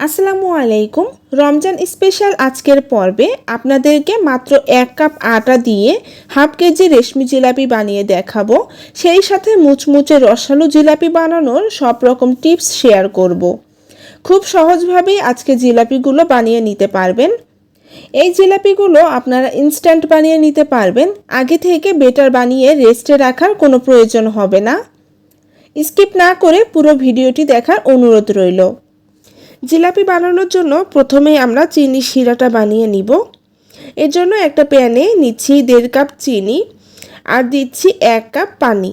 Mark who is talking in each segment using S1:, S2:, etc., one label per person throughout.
S1: আসসালামু আলাইকুম। রমজান স্পেশাল আজকের পর্বে আপনাদেরকে মাত্র এক কাপ আটা দিয়ে হাফ কেজি রেশমি জিলাপি বানিয়ে দেখাবো। সেই সাথে মুচমুচে রসালো জিলাপি বানানোর সব রকম টিপস শেয়ার করব। খুব সহজভাবেই আজকে জিলাপিগুলো বানিয়ে নিতে পারবেন। এই জিলাপিগুলো আপনারা ইনস্ট্যান্ট বানিয়ে নিতে পারবেন। আগে থেকে বেটার বানিয়ে রেস্টে রাখার কোনো প্রয়োজন হবে না। স্কিপ না করে পুরো ভিডিওটি দেখার অনুরোধ রইল। জিলাপি বানানোর জন্য প্রথমেই আমরা চিনি শিরাটা বানিয়ে নিব। এর জন্য একটা প্যানে নিচ্ছি দেড় কাপ চিনি আর দিচ্ছি এক কাপ পানি।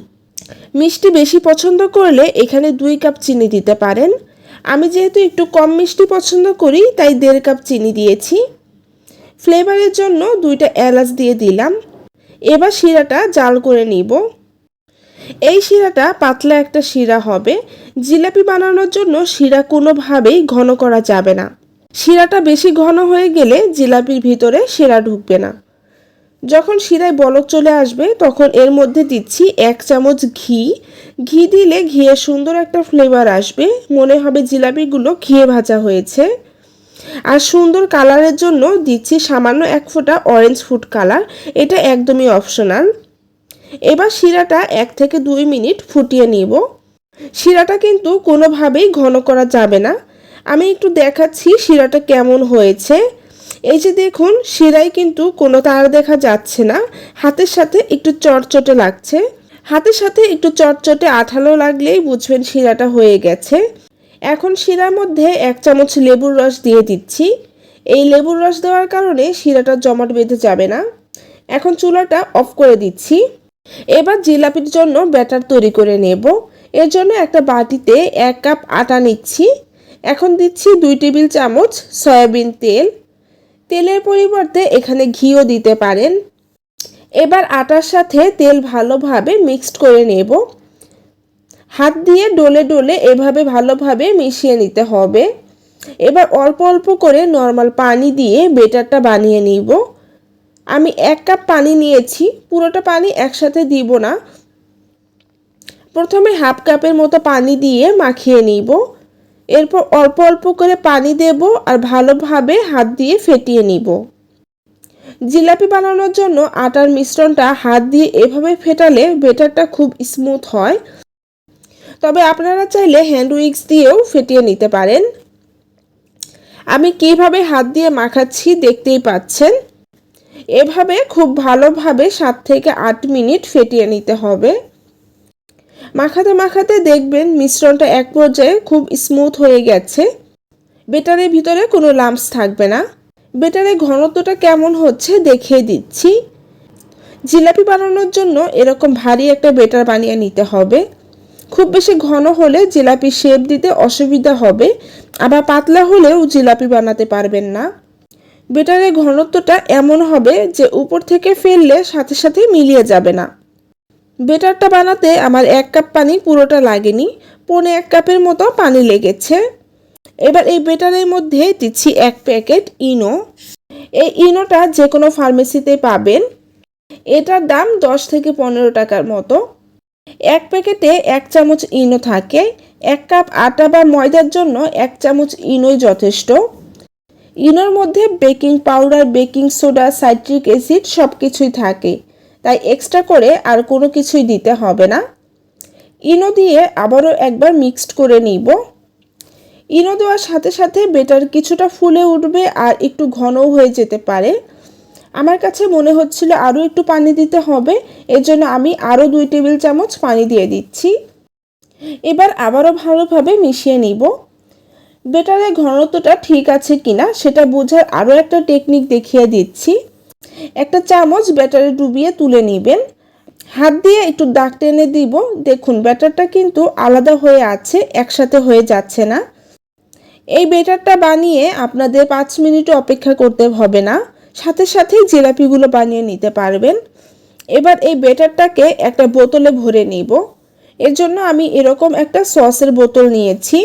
S1: মিষ্টি বেশি পছন্দ করলে এখানে দুই কাপ চিনি দিতে পারেন। আমি যেহেতু একটু কম মিষ্টি পছন্দ করি, তাই দেড় কাপ চিনি দিয়েছি। ফ্লেভারের জন্য দুইটা এলাচ দিয়ে দিলাম। এবার শিরাটা জাল করে নিব। এই শিরাটা পাতলা একটা শিরা হবে। জিলাপি বানানোর জন্য শিরা কোনোভাবেই ঘন করা যাবে না। শিরাটা বেশি ঘন হয়ে গেলে জিলাপির ভিতরে শিরা ঢুকবে না। যখন শিরায় বলক চলে আসবে, তখন এর মধ্যে দিচ্ছি এক চামচ ঘি। ঘি দিলে ঘিয়ের সুন্দর একটা ফ্লেভার আসবে। মনে হবে জিলাপিগুলো ঘিয়ে ভাজা হয়েছে। আর সুন্দর কালারের জন্য দিচ্ছি সামান্য এক ফোঁটা অরেঞ্জ ফুড কালার এটা একদমই অপশনাল এবার শিরাটা এক থেকে দুই মিনিট ফুটিয়ে নিব। শিরাটা কিন্তু কোনোভাবেই ঘন করা যাবে না। আমি একটু দেখাচ্ছি শিরাটা কেমন হয়েছে। এই যে দেখুন, শিরায় কিন্তু কোনো তার দেখা যাচ্ছে না। হাতের সাথে একটু চটচটে লাগছে। হাতের সাথে একটু চটচটে আঠালো লাগলেই বুঝবেন শিরাটা হয়ে গেছে। এখন শিরার মধ্যে এক চামচ লেবুর রস দিয়ে দিচ্ছি। এই লেবুর রস দেওয়ার কারণে শিরাটা জমাট বেঁধে যাবে না। এখন চুলাটা অফ করে দিচ্ছি। এবার জিলাপির জন্য ব্যাটার তৈরি করে নেব। এর জন্য একটা বাটিতে এক কাপ আটা নিচ্ছি। এখন দিচ্ছি দুই টেবিল চামচ সয়াবিন তেল। তেলের পরিবর্তে এখানে ঘিও দিতে পারেন। এবার আটার সাথে তেল ভালোভাবে মিক্সড করে নেব। হাত দিয়ে ডলে ডলে এভাবে ভালোভাবে মিশিয়ে নিতে হবে। এবার অল্প অল্প করে নর্মাল পানি দিয়ে বেটারটা বানিয়ে নিব। আমি এক কাপ পানি নিয়েছি। পুরোটা পানি একসাথে দিব না। প্রথমে হাফ কাপের মতো পানি দিয়ে মাখিয়ে নিব। এরপর অল্প অল্প করে পানি দেব আর ভালোভাবে হাত দিয়ে ফেটিয়ে নিব। জিলাপি বানানোর জন্য আটার মিশ্রণটা হাত দিয়ে এভাবে ফেটালে বেটারটা খুব স্মুথ হয়। তবে আপনারা চাইলে হ্যান্ড উইক্স দিয়েও ফেটিয়ে নিতে পারেন। আমি কীভাবে হাত দিয়ে মাখাচ্ছি দেখতেই পাচ্ছেন। এভাবে খুব ভালোভাবে সাত থেকে আট মিনিট ফেটিয়ে নিতে হবে। মাখাতে মাখাতে দেখবেন মিশ্রণটা এক পর্যায়ে খুব স্মুথ হয়ে গেছে। বেটারের ভিতরে কোনো লাম্পস থাকবে না। বেটারের ঘনত্বটা কেমন হচ্ছে দেখিয়ে দিচ্ছি। জিলাপি বানানোর জন্য এরকম ভারী একটা বেটার বানিয়ে নিতে হবে। খুব বেশি ঘন হলে জিলাপি শেপ দিতে অসুবিধা হবে। আবার পাতলা হলেও জিলাপি বানাতে পারবেন না। বেটারের ঘনত্বটা এমন হবে যে উপর থেকে ফেললে সাথে সাথে মিলিয়ে যাবে না। বেটারটা বানাতে আমার এক কাপ পানি পুরোটা লাগেনি, পৌনে এক কাপের মতো পানি লেগেছে। এবার এই বেটারের মধ্যে দিচ্ছি এক প্যাকেট ইনো। এই ইনোটা যে কোনো ফার্মেসিতে পাবেন। এটার দাম দশ থেকে পনেরো টাকার মতো। এক প্যাকেটে এক চামচ ইনো থাকে। এক কাপ আটা বা ময়দার জন্য এক চামচ ইনোই যথেষ্ট। ইনোর মধ্যে baking powder, baking soda, citric acid সব কিছুই থাকে। তাই এক্সট্রা করে আর কোনো কিছুই দিতে হবে না। ইনো দিয়ে আবারও একবার মিক্সড করে নিব। ইনো দেওয়ার সাথে সাথে বেটার কিছুটা ফুলে উঠবে আর একটু ঘনও হয়ে যেতে পারে। আমার কাছে মনে হচ্ছিল আরও একটু পানি দিতে হবে, এর জন্য আমি আরও দুই টেবিল চামচ পানি দিয়ে দিচ্ছি। এবার আবারও ভালোভাবে মিশিয়ে নিব। বেটারের ঘনত্বটা ঠিক আছে কিনা সেটা বোঝার আরও একটা টেকনিক দেখিয়ে দিচ্ছি। একটা চামচ ব্যাটারে ডুবিয়ে তুলে নেবেন। হাত দিয়ে একটু দাগ টেনে দিব। দেখুন, ব্যাটারটা কিন্তু আলাদা হয়ে আছে, একসাথে হয়ে যাচ্ছে না। এই বেটারটা বানিয়ে আপনাদের পাঁচ মিনিট অপেক্ষা করতে হবে না। সাথে সাথেই জিলাপিগুলো বানিয়ে নিতে পারবেন। এবার এই ব্যাটারটাকে একটা বোতলে ভরে নিব। এর জন্য আমি এরকম একটা সসের বোতল নিয়েছি।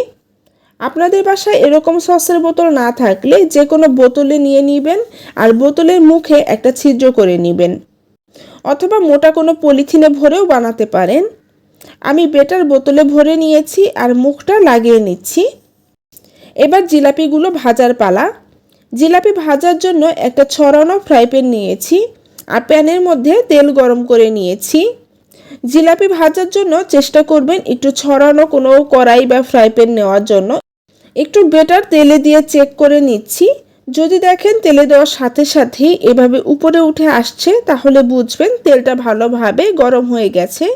S1: আপনাদের বাসায় এরকম সসের বোতল না থাকলে যে কোনো বোতলে নিয়ে নেবেন আর বোতলের মুখে একটা ছিদ্র করে নেবেন। অথবা মোটা কোনো পলিথিনে ভরেও বানাতে পারেন। আমি বেটার বোতলে ভরে নিয়েছি আর মুখটা লাগিয়ে নিচ্ছি। এবার জিলাপিগুলো ভাজার পালা। জিলাপি ভাজার জন্য একটা ছড়ানো ফ্রাই প্যান নিয়েছি আর প্যানের মধ্যে তেল গরম করে নিয়েছি। জিলাপি ভাজার জন্য চেষ্টা করবেন একটু ছড়ানো কোনো কড়াই বা ফ্রাই প্যান নেওয়ার জন্য। একটু বেটার তেলে দিয়ে চেক করে নিচ্ছি। যদি দেখেন তেলে দেওয়ার সাথে সাথেই এভাবে উপরে উঠে আসছে, তাহলে বুঝবেন তেলটা ভালোভাবে গরম হয়ে গেছে।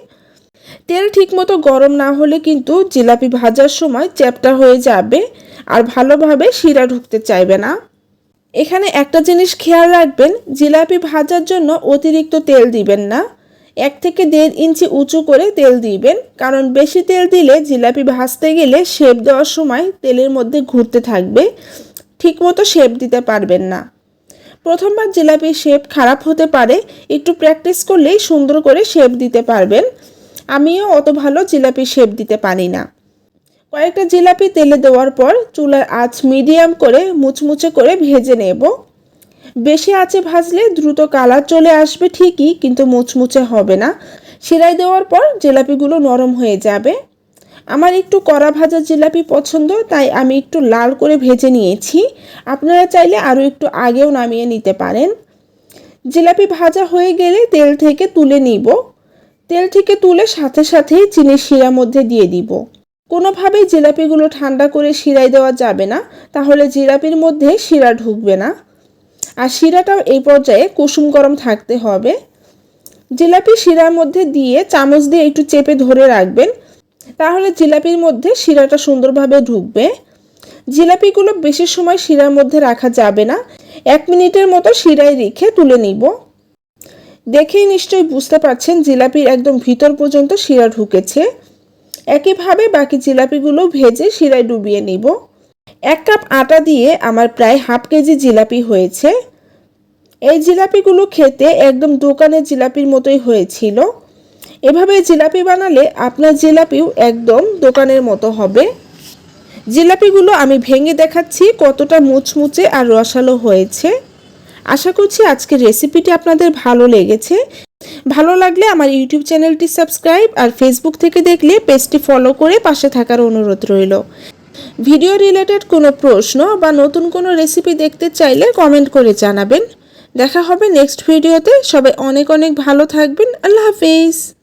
S1: তেল ঠিকমতো গরম না হলে কিন্তু জিলাপি ভাজার সময় চ্যাপটা হয়ে যাবে আর ভালোভাবে শিরা ঢুকতে চাইবে না। এখানে একটা জিনিস খেয়াল রাখবেন, জিলাপি ভাজার জন্য অতিরিক্ত তেল দিবেন না। এক থেকে দেড় ইঞ্চি উঁচু করে তেল দিবেন, কারণ বেশি তেল দিলে জিলাপি ভাজতে গেলে শেপ দেওয়ার সময় তেলের মধ্যে ঘুরতে থাকবে, ঠিকমতো শেপ দিতে পারবেন না। প্রথমবার জিলাপির শেপ খারাপ হতে পারে, একটু প্র্যাকটিস করলেই সুন্দর করে শেপ দিতে পারবেন। আমিও অত ভালো জিলাপি শেপ দিতে পারি না। কয়েকটা জিলাপি তেলে দেওয়ার পর চুলার আঁচ মিডিয়াম করে মুচমুচে করে ভেজে নেব। বেশি আঁচে ভাজলে দ্রুত কালার চলে আসবে ঠিকই, কিন্তু মুচমুচে হবে না। সিরাই দেওয়ার পর জিলাপিগুলো নরম হয়ে যাবে। আমার একটু কড়া ভাজা জিলাপি পছন্দ, তাই আমি একটু লাল করে ভেজে নিয়েছি। আপনারা চাইলে আরও একটু আগেও নামিয়ে নিতে পারেন। জিলাপি ভাজা হয়ে গেলে তেল থেকে তুলে নিব। তেল থেকে তুলে সাথে সাথেই চিনির শিরার মধ্যে দিয়ে দিব। কোনোভাবেই জিলাপিগুলো ঠান্ডা করে শিরাই দেওয়া যাবে না, তাহলে জিলাপির মধ্যে শিরা ঢুকবে না। আর শিরাটাও এই পর্যায়ে কুসুম গরম থাকতে হবে। জিলাপি শিরার মধ্যে দিয়ে চামচ দিয়ে একটু চেপে ধরে রাখবেন, তাহলে জিলাপির মধ্যে শিরাটা সুন্দরভাবে ঢুকবে। জিলাপিগুলো বেশি সময় শিরার মধ্যে রাখা যাবে না, এক মিনিটের মতো শিরায় রেখে তুলে নিব। দেখেই নিশ্চয়ই বুঝতে পারছেন জিলাপির একদম ভিতর পর্যন্ত শিরা ঢুকেছে। একইভাবে বাকি জিলাপিগুলো ভেজে শিরায় ডুবিয়ে নিব। এক কাপ আটা দিয়ে আমার প্রায় হাফ কেজি জিলাপি হয়েছে। এই জিলাপিগুলো খেতে একদম দোকানের জিলাপির মতোই হয়েছিল। এভাবে জিলাপি বানালে আপনার জিলাপিও একদম দোকানের মতো হবে। জিলাপিগুলো আমি ভেঙে দেখাচ্ছি কতটা মুচমুচে আর রসালো হয়েছে। আশা করছি আজকের রেসিপিটি আপনাদের ভালো লেগেছে। ভালো লাগলে আমার ইউটিউব চ্যানেলটি সাবস্ক্রাইব আর ফেসবুক থেকে দেখলে পেজটি ফলো করে পাশে থাকার অনুরোধ রইল। ভিডিও রিলেটেড কোনো প্রশ্ন বা নতুন কোনো রেসিপি দেখতে চাইলে কমেন্ট করে জানাবেন। দেখা হবে নেক্সট ভিডিওতে। সবাই অনেক অনেক ভালো থাকবেন। আল্লাহ হাফিজ।